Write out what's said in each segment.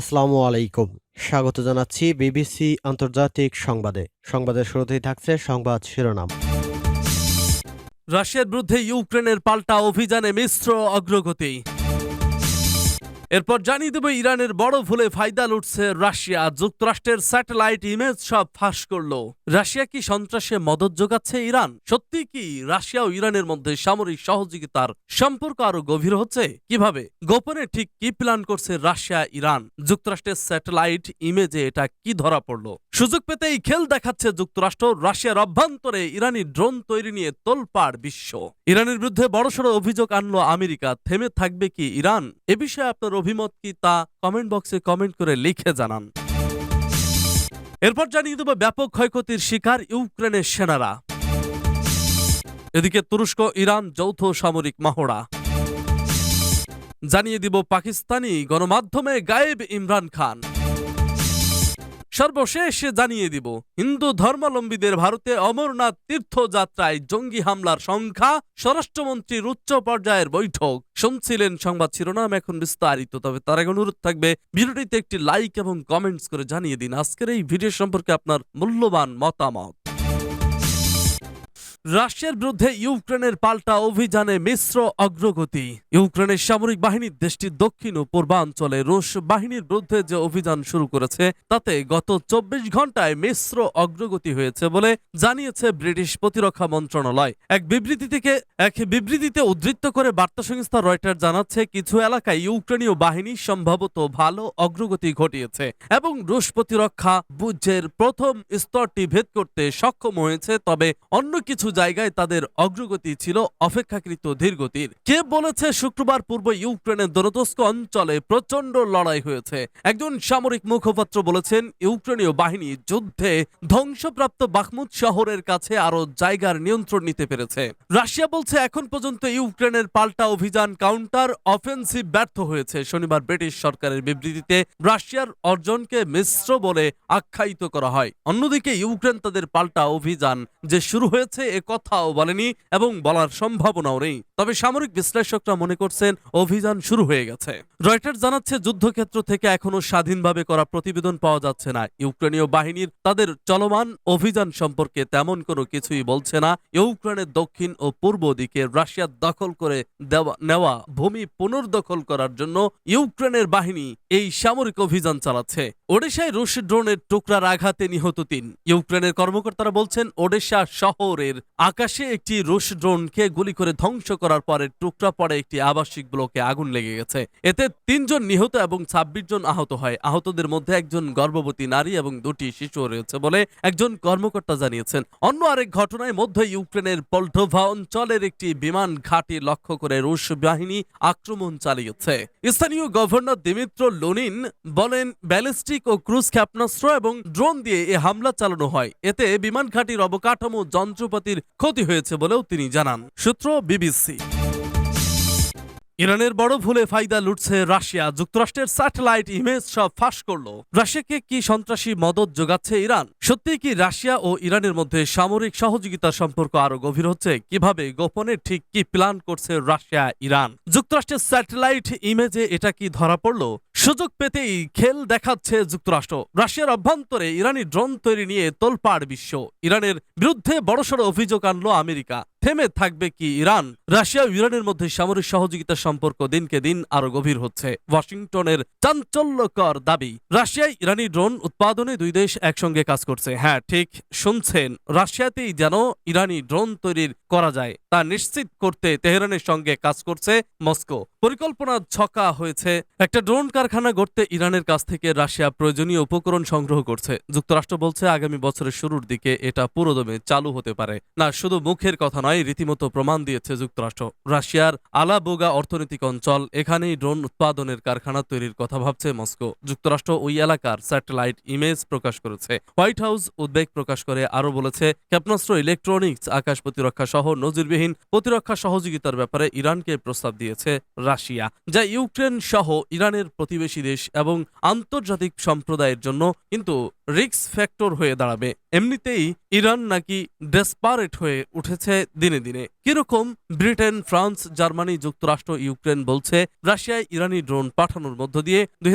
আসসালামু আলাইকুম। স্বাগত জানাচ্ছি বিবিসি আন্তর্জাতিক সংবাদে। সংবাদের শুরুতেই থাকছে সংবাদ শিরোনাম। রাশিয়ার বিরুদ্ধে ইউক্রেনের পাল্টা অভিযানে মিশ্র অগ্রগতি। এরপর জানিয়ে দেবে ইরানের বড় ভুলে ফায়দা লুটছে রাশিয়া। যুক্তরাষ্ট্রের স্যাটেলাইট ইমেজ সব ফাঁস করল। রাশিয়া কি সন্ত্রাসে মদত যোগাচ্ছে ইরান? সত্যি কি রাশিয়া ও ইরানের মধ্যে সামরিক সহযোগিতার সম্পর্ক আরও গভীর হচ্ছে? কীভাবে? গোপনে ঠিক কি প্ল্যান করছে রাশিয়া, ইরান? যুক্তরাষ্ট্রের স্যাটেলাইট ইমেজে এটা কি ধরা পড়ল? সুযোগ পেতেই খেল দেখাচ্ছে যুক্তরাষ্ট্র। রাশিয়ার অভ্যন্তরে ইরানি ড্রোন তৈরি নিয়ে তোলপাড় বিশ্ব। ইরানের বিরুদ্ধে বড়সড় অভিযোগ আনলো আমেরিকা। থেমে থাকবে কি ইরান? এ বিষয়ে আপনার অভিমত কি তা কমেন্ট বক্সে কমেন্ট করে লিখে জানান। এরপর জানিয়ে দেব ব্যাপক ক্ষয়ক্ষতির শিকার ইউক্রেনের সেনারা। এদিকে তুরস্ক, ইরান, যৌথ সামরিক মহড়া। জানিয়ে দিব পাকিস্তানি গণমাধ্যমে গায়েব ইমরান খান। সর্বশেষ জানিয়ে দিব, হিন্দু ধর্মাবলম্বীদের ভারতে অমরনাথ তীর্থযাত্রায় জঙ্গি হামলার সংখ্যা, স্বরাষ্ট্রমন্ত্রীর উচ্চ পর্যায়ের বৈঠক। শুনছিলেন সংবাদ শিরোনাম এখন বিস্তারিত, তবে তার আগে অনুরোধ থাকবে, ভিডিওটিতে একটি লাইক এবং কমেন্টস করে জানিয়ে দিন। আজকের এই ভিডিও সম্পর্কে আপনার মূল্যবান মতামত। রাশিয়ার বিরুদ্ধে ইউক্রেনের পাল্টা অভিযানে মিশ্র অগ্রগতি। ইউক্রেনের সামরিক বাহিনী দেশটির দক্ষিণ ও পূর্বাঞ্চলে রুশ বাহিনীর বিরুদ্ধে যে অভিযান শুরু করেছে, তাতে গত চব্বিশ ঘন্টায় মিশ্র অগ্রগতি হয়েছে বলে জানিয়েছে ব্রিটিশ প্রতিরক্ষা মন্ত্রণালয়। এক বিবৃতি থেকে, এক বিবৃতিতে উদ্ধৃত করে বার্তা সংস্থা রয়টার জানাচ্ছে, কিছু এলাকায় ইউক্রেনীয় বাহিনী সম্ভবত ভালো অগ্রগতি ঘটিয়েছে এবং রুশ প্রতিরক্ষা বুঝের প্রথম স্তরটি ভেদ করতে সক্ষম হয়েছে, তবে অন্য কিছু জায়গায় তাদের অগ্রগতি ছিল অপেক্ষাকৃত ধীরগতির। কে বলেছে শুক্রবার পূর্ব ইউক্রেনের দরদস্ক অঞ্চলে প্রচণ্ড লড়াই হয়েছে? একজন সামরিক মুখপাত্র বলেছেন, ইউক্রেনীয় বাহিনী যুদ্ধে ধ্বংসপ্রাপ্ত বাখমুদ শহরের কাছে আরও জায়গার নিয়ন্ত্রণ নিতে পেরেছে। রাশিয়া বলছে, এখন পর্যন্ত ইউক্রেনের পাল্টা অভিযান কাউন্টার অফেন্সিভ ব্যর্থ হয়েছে। শনিবার ব্রিটিশ সরকারের বিবৃতিতে রাশিয়ার অর্জনকে মিশ্র বলে আখ্যায়িত করা হয়। অন্যদিকে ইউক্রেন তাদের পাল্টা অভিযান যে শুরু হয়েছে এ কথাও বলেনি এবং বলার সম্ভাবনাও নেই। তবে সামরিক বিশ্লেষকরা মনে করছেন অভিযান শুরু হয়ে গেছে। রয়টার জানাচ্ছে যুদ্ধক্ষেত্র থেকে এখনও স্বাধীনভাবে করা প্রতিবেদন পাওয়া যাচ্ছে না। ইউক্রেনীয় বাহিনীর তাদের চলমান অভিযান সম্পর্কে তেমন কোনো কিছুই বলছে না। ইউক্রেনের দক্ষিণ ও পূর্ব দিকে রাশিয়া দখল করে দেওয়া নেওয়া ভূমি পুনর্দখল করার জন্য ইউক্রেনের বাহিনী এই সামরিক অভিযান চালাচ্ছে। ওডেশায় রুশ ড্রোনের টুকরার আঘাতে নিহত তিন। ইউক্রেনের কর্মকর্তারা বলছেন, ওডেশা শহরের আকাশে একটি রুশ ড্রোনকে গুলি করে ধ্বংস করার পরে টুকরা পড়ে একটি আবাসিক ব্লকে আগুন লেগে গেছে। এতে তিনজন নিহত এবং ছাব্বিশ জন আহত হয়। আহতদের মধ্যে একজন গর্ভবতী নারী এবং দুটি শিশু রয়েছে বলে একজন কর্মকর্তা জানিয়েছেন। অন্য আরেক ঘটনায় মধ্যে ইউক্রেনের পল্টোভা অঞ্চলের একটি বিমান ঘাঁটি লক্ষ্য করে রুশ বাহিনী আক্রমণ চালিয়েছে। স্থানীয় গভর্নর দিমিত্র লোনিন বলেন, ব্যালিস্টিক ও ক্রুজ ক্ষেপণাস্ত্র এবং ড্রোন দিয়ে এ হামলা চালানো হয়। এতে বিমান ঘাঁটির অবকাঠামো যন্ত্রপাতির ক্ষতি হয়েছে বলেও তিনি জানান। সূত্র বিবিসি। ইরানের বড় ভুলে ফায়দা লুটছে রাশিয়া। যুক্তরাষ্ট্রের স্যাটেলাইট ইমেজ সব ফাঁস করল। রাশিয়াকে কি সন্ত্রাসী মদত যোগাচ্ছে ইরান? সত্যি কি রাশিয়া ও ইরানের মধ্যে সামরিক সহযোগিতা সম্পর্ক আরও গভীর হচ্ছে? কীভাবে? গোপনে ঠিক কি প্ল্যান করছে রাশিয়া ইরান যুক্তরাষ্ট্রের স্যাটেলাইট ইমেজে এটা কি ধরা পড়ল? সুযোগ পেতেই খেল দেখাচ্ছে যুক্তরাষ্ট্র। রাশিয়ার অভ্যন্তরে ইরানি ড্রোন তৈরি নিয়ে তোলপাড় বিশ্ব। ইরানের বিরুদ্ধে বড়সড় অভিযোগ আনলো আমেরিকা। থেমে থাকবে কি ইরান? রাশিয়া ও ইরানের মধ্যে সামরিক সহযোগিতার সম্পর্ক দিনকে দিন আরও গভীর হচ্ছে। ওয়াশিংটনের চাঞ্চল্যকর দাবি, রাশিয়ায় ইরানি ড্রোন উৎপাদনে দুই দেশ একসঙ্গে কাজ করছে। হ্যাঁ ঠিক শুনছেন। রাশিয়াতেই যেন ইরানি ড্রোন তৈরির করা যায়, তা নিশ্চিত করতে তেহরানের সঙ্গে কাজ করছে মস্কো। পরিকল্পনা ছকা হয়েছে একটা ড্রোন কারখানা গড়তে ইরানের কাছ থেকে রাশিয়া প্রয়োজনীয় উপকরণ সংগ্রহ করছে। যুক্তরাষ্ট্র বলছে, আগামী বছরের শুরুর দিকে এটা পুরোদমে চালু হতে পারে। না, শুধু মুখের কথা নয়, রীতিমতো প্রমাণ দিয়েছে যুক্তরাষ্ট্র। রাশিয়ার আলাবোগা অর্থনৈতিক অঞ্চল, এখানেই ড্রোন উৎপাদনের কারখানা তৈরির কথা ভাবছে মস্কো। যুক্তরাষ্ট্র ওই এলাকার স্যাটেলাইট ইমেজ প্রকাশ করেছে। হোয়াইট হাউস উদ্বেগ প্রকাশ করে আরও বলেছে, ক্ষেপণাস্ত্র, ইলেকট্রনিক্স, আকাশ প্রতিরক্ষা সহ নজিরবিহীন প্রতিরক্ষা সহযোগিতার ব্যাপারে ইরানকে প্রস্তাব দিয়েছে রাশিয়া। যা ইউক্রেন সহ ইরানের প্রতিবেশী দেশ এবং আন্তর্জাতিক সম্প্রদায়ের জন্য কিন্তু রিক্স ফ্যাক্টর হয়ে দাঁড়াবে। এমনিতেই ইরান নাকি ডেসপারেট হয়ে উঠেছে দিনে দিনে। কীরকম ব্রিটেন, ফ্রান্স, জার্মানি যুক্তরাষ্ট্র, ইউক্রেন বলছে, রাশিয়ায় ইরানি ড্রোন পাঠানোর মধ্য দিয়ে দুই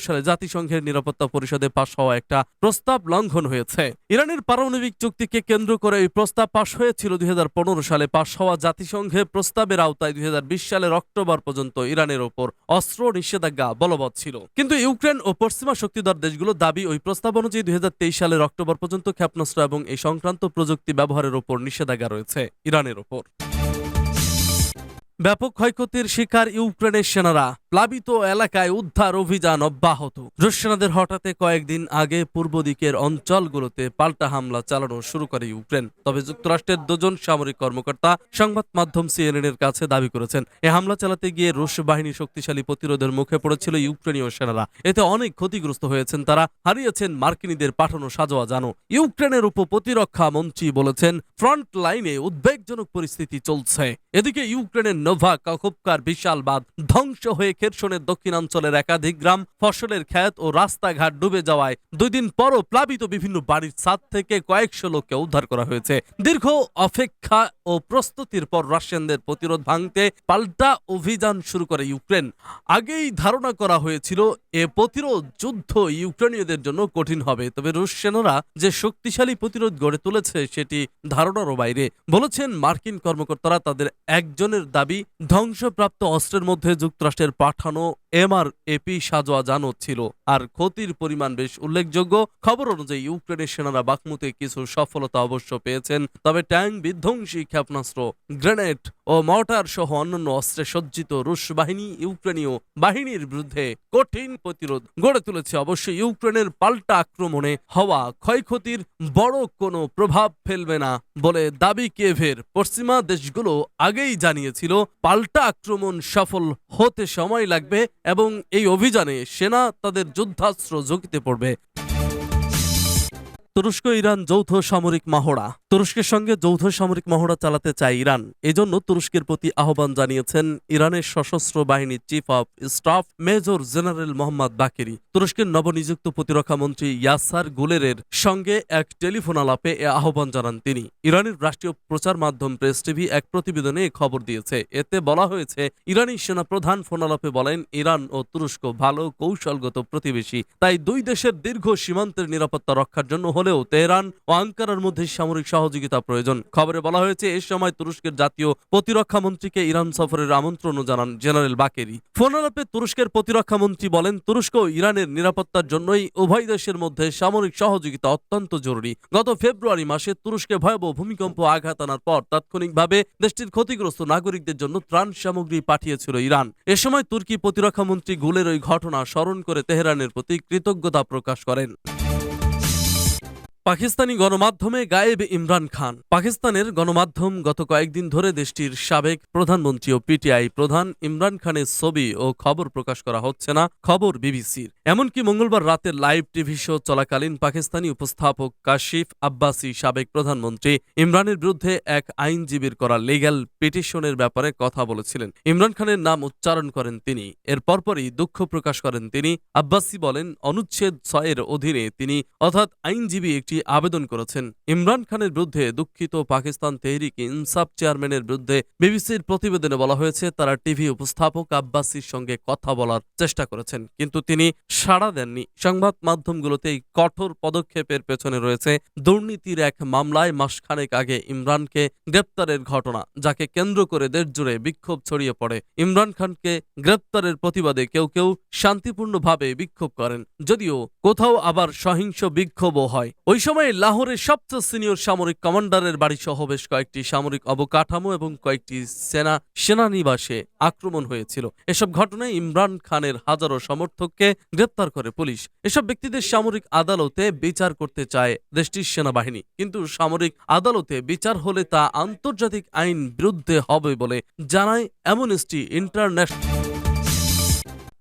সালে জাতিসংঘের নিরাপত্তা পরিষদে পাশ হওয়া একটা প্রস্তাব লঙ্ঘন হয়েছে। ইরানের পারমাণবিক চুক্তিকে কেন্দ্র করে এই প্রস্তাব পাশ হয়েছিল দুই হাজার পনেরো সালে। পাশ হওয়া জাতিসংঘে প্রস্তাবের আওতায় দুই হাজার বিশ সালের অক্টোবর পর্যন্ত ইরানের ওপর অস্ত্র নিষেধাজ্ঞা বলবৎ ছিল। কিন্তু ইউক্রেন ও পশ্চিমা শক্তিধর দেশগুলোর দাবি ওই প্রস্তাব অনুযায়ী দুই সালের অক্টোবর পর্যন্ত ক্ষেপণাস্ত্র এবং এই সংক্রান্ত প্রযুক্তি ব্যবহারের ওপর নিষেধাজ্ঞা রয়েছে, ইরানের ওপর। ব্যাপক ক্ষয়ক্ষতির শিকার ইউক্রেনের সেনারা, প্লাবিত এলাকায় উদ্ধার অভিযান অব্যাহত। রুশ সেনাদের হঠাৎ কয়েকদিন আগে পূর্ব দিকের অঞ্চলগুলোতে পাল্টা হামলা চালানো শুরু করে ইউক্রেন। তবে যুক্তরাষ্ট্রের দুজন সামরিক কর্মকর্তা সংবাদ মাধ্যম সিএনএন এর কাছে দাবি করেছেন, এ হামলা চালাতে গিয়ে রুশ বাহিনী শক্তিশালী প্রতিরোধের মুখে পড়েছিল ইউক্রেনীয় সেনারা। এতে অনেক ক্ষতিগ্রস্ত হয়েছেন তারা, হারিয়েছেন মার্কিনীদের পাঠানো সাজোয়া জানো ইউক্রেনের উপ প্রতিরক্ষা মন্ত্রী বলেছেন, ফ্রন্ট লাইনে উদ্বেগজনক পরিস্থিতি চলছে। এদিকে ইউক্রেনের নোভা কাকোপকার বিশাল বাঁধ ধ্বংস হয়ে খেরসনের দক্ষিণাঞ্চলের একাধিক গ্রাম ফসলের ক্ষেত ও রাস্তাঘাট ডুবে যাওয়ায় দুই দিন পরও প্লাবিত বিভিন্ন বাড়ির ছাদ থেকে কয়েকশো লোককে উদ্ধার করা হয়েছে। দীর্ঘ অপেক্ষা ও প্রস্তুতির পর রাশিয়ানদের প্রতিরোধ ভাঙতে পাল্টা অভিযান শুরু করে ইউক্রেন। আগেই ধারণা করা হয়েছিল, এ প্রতিরোধ যুদ্ধ ইউক্রেনীয়দের জন্য কঠিন হবে। তবে রুশ সেনারা যে শক্তিশালী প্রতিরোধ গড়ে তুলেছে, সেটি ধারণারও বাইরে। বলেছেন মার্কিন কর্মকর্তারা তাদের একজনের দাবি ধ্বংসপ্রাপ্ত অস্ত্রের মধ্যে যুক্তরাষ্ট্রের পাঠানো এমআর এপি সাজোয়া জানো ছিল, আর ক্ষতির পরিমাণ বেশ উল্লেখযোগ্য। খবর অনুযায়ী, ইউক্রেনের সেনারা বাকমুতে কিছু সফলতা অবশ্য পেয়েছেন, তবে ট্যাঙ্ক বিধ্বংসী ক্ষেপণাস্ত্র, গ্রেনেড ও মর্টার সহ অন্যান্য অস্ত্রে সজ্জিত রুশ বাহিনী, ইউক্রেনীয় বাহিনীর বিরুদ্ধে কঠিন প্রতিরোধ গড়ে তুলেছে। অবশ্য ইউক্রেনের পাল্টা আক্রমণে হওয়া ক্ষয়ক্ষতির বড় কোনো প্রভাব ফেলবে না বলে দাবি কেভের পশ্চিমা দেশগুলো আগেই জানিয়েছিল, পাল্টা আক্রমণ সফল হতে সময় লাগবে এবং এই অভিযানে সেনা তাদের যুদ্ধাস্ত্র ঝুঁকিতে পড়বে। তুরস্ক, ইরান যৌথ সামরিক মহড়া। তুরস্কের সঙ্গে যৌথ সামরিক মহড়া চালাতে চায় ইরান। এজন্য তুরস্কের প্রতি আহ্বান জানিয়েছেন ইরানের সশস্ত্র বাহিনীর chief of staff major general Mohammad Bagheri. তুরস্কের নবনিযুক্ত প্রতিরক্ষা মন্ত্রী ইয়াসার গুলেরের সঙ্গে এক টেলিফোন আলাপে এ আহ্বান জানান তিনি। ইরানের রাষ্ট্রীয় প্রচার মাধ্যম প্রেস টিভি এক প্রতিবেদনে খবর দিয়েছে। এতে বলা হয়েছে, ইরানি সেনা প্রধান ফোন আলাপে বলেন, ইরান ও তুরস্ক ভালো কৌশলগত প্রতিবেশী। তাই দুই দেশের দীর্ঘ সীমান্তের নিরাপত্তা রক্ষার জন্য হলেও তেহরান ও আঙ্কারার মধ্যে সামরিক সহযোগিতা প্রয়োজন। খবরে বলা হয়েছে, এ সময় তুরস্কের জাতীয় প্রতিরক্ষা মন্ত্রীকে ইরান সফরের আমন্ত্রণও জানান জেনারেল বাকেরি। ফোন আলাপে তুরস্কের প্রতিরক্ষা মন্ত্রী বলেন, তুরস্ক ও ইরানের নিরাপত্তার জন্যই উভয় দেশের মধ্যে সামরিক সহযোগিতা অত্যন্ত জরুরি। গত ফেব্রুয়ারি মাসে তুরস্কে ভয়াবহ ভূমিকম্প আঘাত আনার পর তাৎক্ষণিকভাবে দেশটির ক্ষতিগ্রস্ত নাগরিকদের জন্য ত্রাণ সামগ্রী পাঠিয়েছিল ইরান। এ সময় তুর্কি প্রতিরক্ষা মন্ত্রী গুলের ওই ঘটনা স্মরণ করে তেহরানের প্রতি কৃতজ্ঞতা প্রকাশ করেন। পাকিস্তানি গণমাধ্যমে গায়েব ইমরান খান। পাকিস্তানের গণমাধ্যম গত কয়েকদিন ধরে দেশটির সাবেক প্রধানমন্ত্রী ও পিটিআই প্রধান ইমরান খানের ছবি ও খবর প্রকাশ করা হচ্ছে না, খবর বিবিসির। এমনকি মঙ্গলবার রাতে লাইভ টিভি শো চলাকালীন পাকিস্তানি উপস্থাপক কাশিফ আব্বাসি সাবেক প্রধানমন্ত্রী ইমরানের বিরুদ্ধে এক আইনজীবীর করা লিগ্যাল পিটিশনের ব্যাপারে কথা বলেছিলেন। ইমরান খানের নাম উচ্চারণ করেন তিনি। এর পরপরই দুঃখ প্রকাশ করেন তিনি। আব্বাসি বলেন, অনুচ্ছেদ ছয়ের অধীনে তিনি অর্থাৎ আইনজীবী একটি আবেদন করেছেন। ইমরান খানের বিরুদ্ধে দুঃখিত পাকিস্তান তেহরিক ইনসাফ চেয়ারম্যানের বিরুদ্ধে বিবিসির প্রতিবেদনে বলা হয়েছে, তারা টিভি উপস্থাপক আব্বাসির সঙ্গে কথা বলার চেষ্টা করেছেন, কিন্তু তিনি সাড়া দেননি। সংবাদ মাধ্যমগুলোতে এই কঠোর পদক্ষেপের পেছনে রয়েছে দুর্নীতির এক মামলায় মাসখানেক আগে ইমরানকে গ্রেপ্তারের ঘটনা, যাকে কেন্দ্র করে দেশজুড়ে বিক্ষোভ ছড়িয়ে পড়ে। ইমরান খানকে গ্রেপ্তারের প্রতিবাদে কেউ কেউ শান্তিপূর্ণভাবে বিক্ষোভ করেন, যদিও কোথাও আবার সহিংস বিক্ষোভও হয়। ওই সময় লাহোরের সবচেয়ে সিনিয়র সামরিক কমান্ডারের বাড়ি সহ বেশ কয়েকটি সামরিক অবকাঠামো এবং কয়েকটি সেনা সেনানিবাসে আক্রমণ হয়েছিল। এসব ঘটনায় ইমরান খানের হাজারো সমর্থককে গ্রেপ্তার করে পুলিশ। এসব ব্যক্তিদের সামরিক আদালতে বিচার করতে চায় দেশটির সেনাবাহিনী। কিন্তু সামরিক আদালতে বিচার হলে তা আন্তর্জাতিক আইন বিরুদ্ধে হবে বলে জানায় অ্যামনেস্টি ইন্টারন্যাশনাল।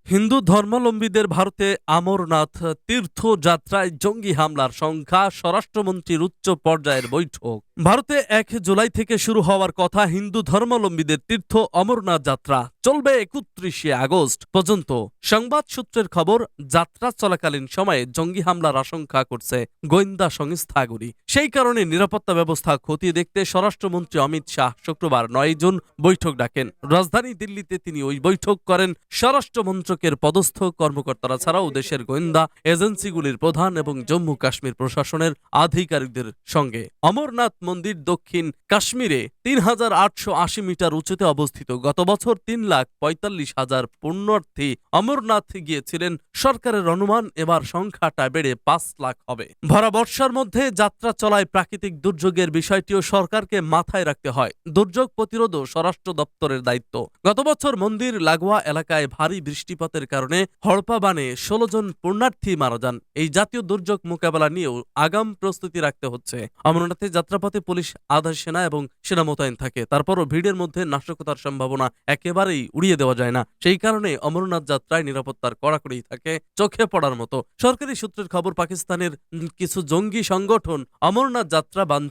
হিন্দু ধর্মাবলম্বীদের ভারতে অমরনাথ তীর্থযাত্রায় জঙ্গি হামলার সংখ্যা স্বরাষ্ট্রমন্ত্রীর উচ্চ পর্যায়ের বৈঠক। ভারতে এক জুলাই থেকে শুরু হওয়ার কথা হিন্দু ধর্মাবলম্বীদের তীর্থ অমরনাথ যাত্রা চলবে একত্রিশে আগস্ট পর্যন্ত। সংবাদ সূত্রের খবর, যাত্রা চলাকালীন সময়ে জঙ্গি হামলার আশঙ্কা করছে গোয়েন্দা সংস্থাগুলি সেই কারণে নিরাপত্তা ব্যবস্থা খতিয়ে দেখতে স্বরাষ্ট্রমন্ত্রী অমিত শাহ শুক্রবার নয় জুন বৈঠক ডাকেন। রাজধানী দিল্লিতে তিনি ওই বৈঠক করেন স্বরাষ্ট্র মন্ত্রকের পদস্থ কর্মকর্তারা ছাড়াও দেশের গোয়েন্দা এজেন্সিগুলির প্রধান এবং জম্মু কাশ্মীর প্রশাসনের আধিকারিকদের সঙ্গে। অমরনাথ মন্দির দক্ষিণ কাশ্মীরে তিন হাজার আটশো আশি মিটার উঁচুতে অবস্থিত। গত বছর তিন লাখ পঁয়তাল্লিশ হাজার পুণ্যার্থী অমরনাথ গিয়েছিলেন। সরকারের অনুমান এবার সংখ্যাটা বেড়ে পাঁচ লাখ হবে। ভরা বর্ষার মধ্যে যাত্রা চলায় প্রাকৃতিক দুর্যোগের বিষয়টিও সরকারকে মাথায় রাখতে হয়। দুর্যোগ প্রতিরোধও স্বরাষ্ট্র দপ্তরের দায়িত্ব। গত বছর মন্দির লাগোয়া এলাকায় ভারী বৃষ্টিপাতের কারণে হড়পা বানে ষোলো জন পুণ্যার্থী মারা যান। এই জাতীয় দুর্যোগ মোকাবেলা নিয়েও আগাম প্রস্তুতি রাখতে হচ্ছে। অমরনাথে যাত্রাপথে পুলিশ আধা সেনা এবং সেনা মোতায়েন থাকে। তারপরও ভিড়ের মধ্যে নাশকতার সম্ভাবনা একেবারেই উড়িয়ে দেওয়া যায় না। সেই কারণে অমরনাথ যাত্রায় নিরাপত্তার কড়াকড়ি থাকে চোখে পড়ার মতো। সরকারি সূত্রের খবর, পাকিস্তানের কিছু জঙ্গি সংগঠন অমরনাথ যাত্রা বান